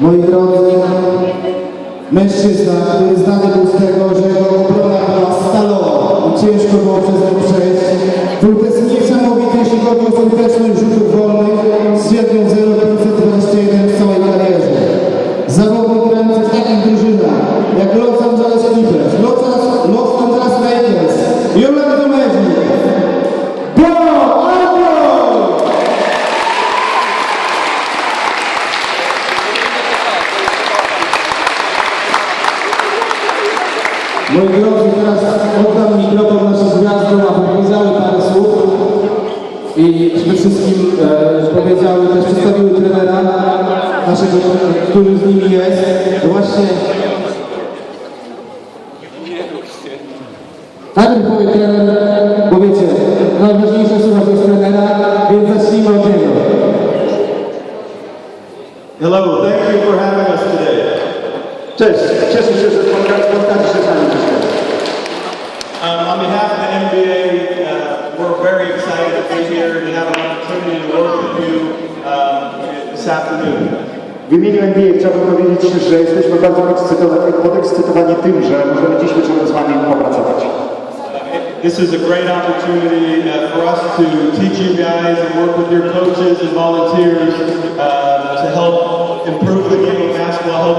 Moi drodzy, mężczyzna, który znany był z tego, że jego obrona była stalowa i ciężko było przez nią przejść, był też niesamowity, jeśli chodzi o skuteczność rzutów wolnych z średnią 0,521 w całej karierze. Zawodnik grający w takich drużynach Moi drodzy, teraz oddam mikrofon naszym gwiazdom, aby powiedziały parę słów i przede wszystkim e, powiedziały, też przedstawiły trenera naszego, który z nimi jest. Właśnie Najpierw powie trener, bo wiecie, najważniejsze słowa to jest trenera, więc zacznijmy od niego. Hello, thank you for having us today. Cześć, cieszę się, że spotka- spotkacie się this. W NBA chciałbym powiedzieć, że jesteśmy bardzo podekscytowani, tym, że możemy dziś wieczorem z Wami popracować. This is a great opportunity uh, for us to teach you guys and work with your coaches and volunteers uh, to help improve the game of basketball,